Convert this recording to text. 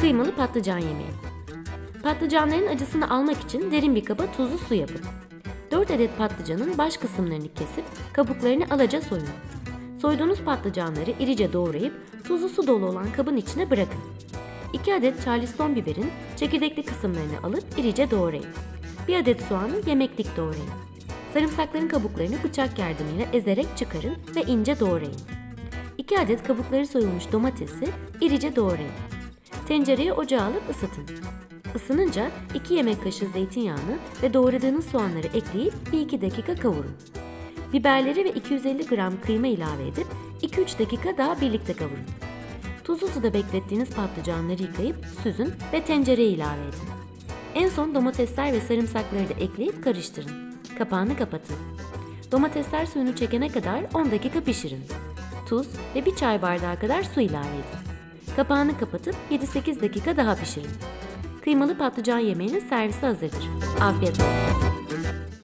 Kıymalı patlıcan yemeği. Patlıcanların acısını almak için derin bir kaba tuzlu su yapın. 4 adet patlıcanın baş kısımlarını kesip kabuklarını alaca soyun. Soyduğunuz patlıcanları irice doğrayıp tuzlu su dolu olan kabın içine bırakın. 2 adet charleston biberin çekirdekli kısımlarını alıp irice doğrayın. 1 adet soğanı yemeklik doğrayın. Sarımsakların kabuklarını bıçak yardımıyla ezerek çıkarın ve ince doğrayın. 2 adet kabukları soyulmuş domatesi irice doğrayın. Tencereyi ocağa alıp ısıtın. Isınınca 2 yemek kaşığı zeytinyağını ve doğradığınız soğanları ekleyip 1-2 dakika kavurun. Biberleri ve 250 gram kıyma ilave edip 2-3 dakika daha birlikte kavurun. Tuzlu suda beklettiğiniz patlıcanları yıkayıp süzün ve tencereye ilave edin. En son domatesler ve sarımsakları da ekleyip karıştırın. Kapağını kapatın. Domatesler suyunu çekene kadar 10 dakika pişirin. Tuz ve bir çay bardağı kadar su ilave edin. Kapağını kapatıp 7-8 dakika daha pişirin. Kıymalı patlıcan yemeğinin servisi hazırdır. Afiyet olsun.